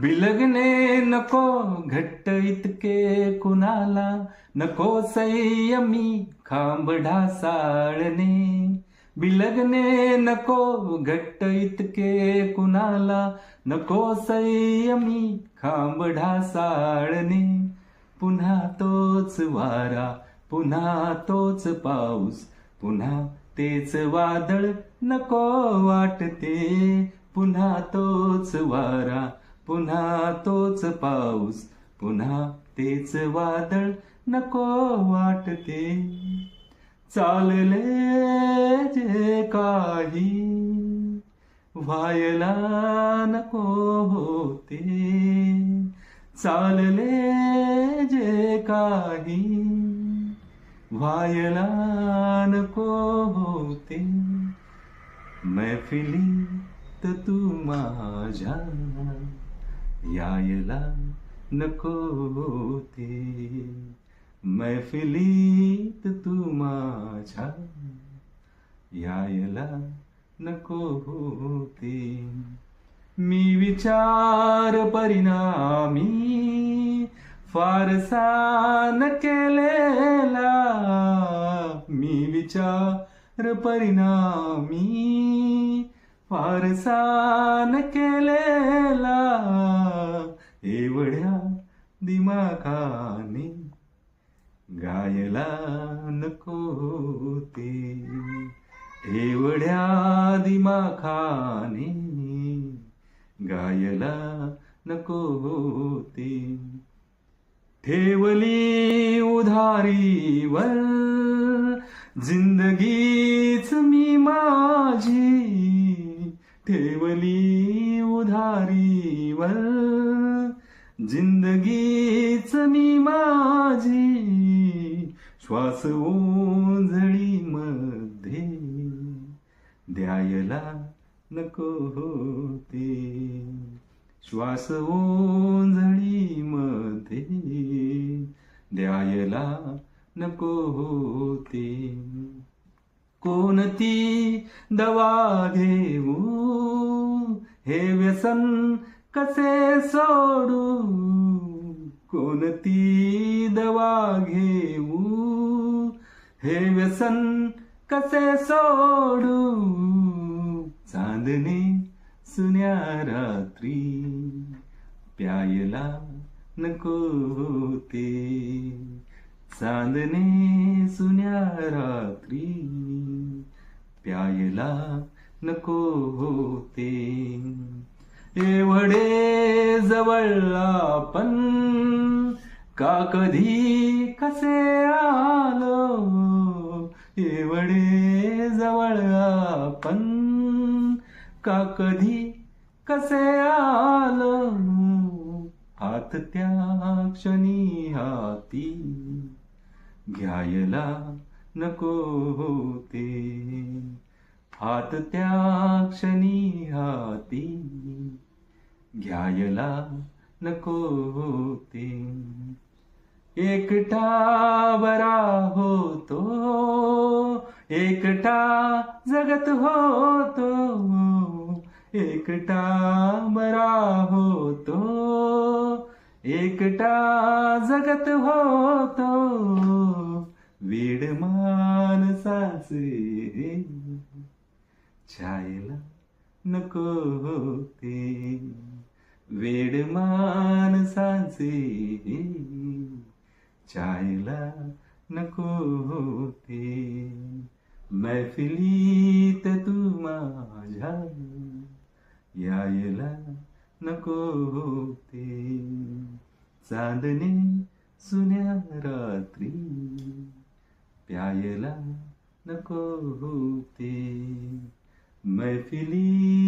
बिलगणे नको घट्ट इतके कुणाला नको संयमी खांब ढासाळणे. बिलगणे नको घट्ट इतके कुणाला नको संयमी खांब ढासाळणे. पुन्हा तोच वारा पुन्हा तोच पाऊस पुन्हा तेच वादळ नको वाटते. पुन्हा तोच वारा पुन्हा तोच पाऊस पुन्हा तेच वादळ नको वाटते. चालले जे काही व्हायला नको होते. चालले जे काही व्हायला नको होते. मैफिली तू माझ्या यायला नको ते मैफिलीत तू माझ्या यायला नको होते. मी विचार परिणामी फारसा न केलेला मी विचार परिणामी फारसा न केलेला एवढ्या दिमाखाने गायला नको ते. एवढ्या दिमाखाने गायला नको ते. ठेवली उधारीवर जिंदगीच मी मा ठेवली उधारीवर. जिंदगीच मी माझी श्वास ओंजळी मध्ये. द्यायला नको होते. श्वास ओंजळी मध्ये. द्यायला नको होते. कोणती दवा घेऊ? हे व्यसन कसे सोडू? कोणती दवा घेऊ? हे व्यसन कसे सोडू? चांदणे सुन्या रात्री प्यायला नको ते चांदणे सुन्या रात्री प्यायला नको होते. एवढे जवळ आपण का कधी कसे आलो? एवढे जवळ आपण का कधी कसे आलो? हात त्या क्षणी हाती घ्यायला नको होते. हात त्या क्षणी हाती. घ्यायला नको होते. एकटा बरा होतो. एकटा जगत होतो. एकटा बरा होतो. एकटा जगत होतो. वेड माणसाचे जायला नको होते वेड माणसाचे जायला नको होते मैफिलीत तू माझ्या यायला नको होते चांदणे सुन्या रात्री प्यायला नको होते मैफिलीत